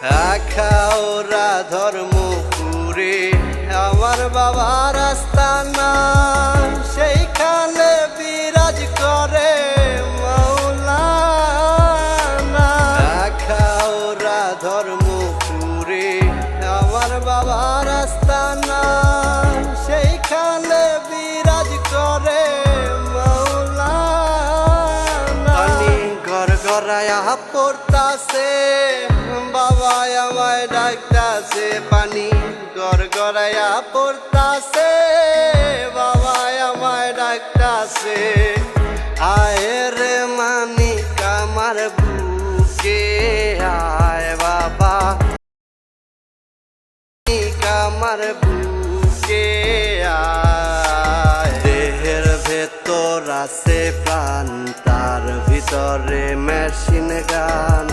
আখাওরা ধর্মপুরে আমার বাবার আস্থান ঘরায়া পড়তাছে বাবা আমায় ডাকতাছে, পানি ঘর ঘরায়া পড়তাছে বাবা আমায় ডাকতাছে। আয় রে মানিক, আমার বুকে আয় বাবা। আমার বুকে আয়। দেহের ভেতর আছে প্রাণ ভিতরে মেশিন গান।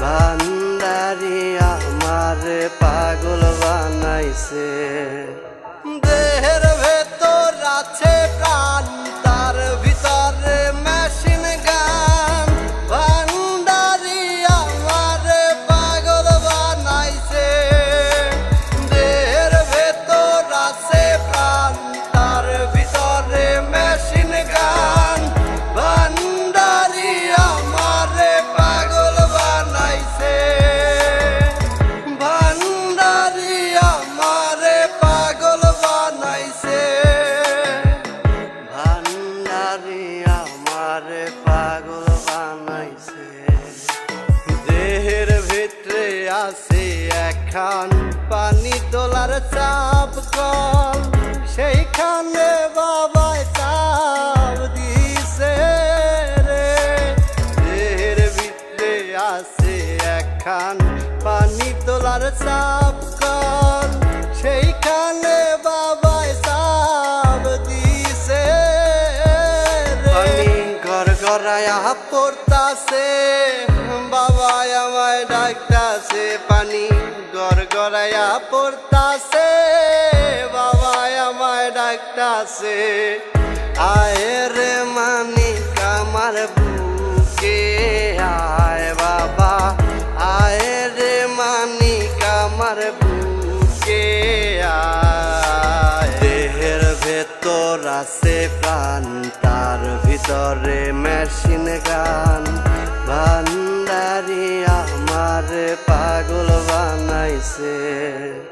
ভান্ডারি আমার পাগল বানাইছে। দেহের ভিতরে আছে এখন পানি তোলার চাপ কল। সেইখানে বাবাই চাপ দিছে রে। দেহের ভিতরে আছে এখন পানি তোলার চাপ পড়তাছে বাবা আমায় ডাকতাছে, পানি ঘর ঘরায়া পড়তাছে। বাবা আমায় ডাকতাছে, আয় রে মানিক আমার বুকে। আয় বাবা, আয় রে মানিক আমার বুকে। দেহের ভেতর আছে প্রাণ, তার ভিতরে মেশিন গান। আছে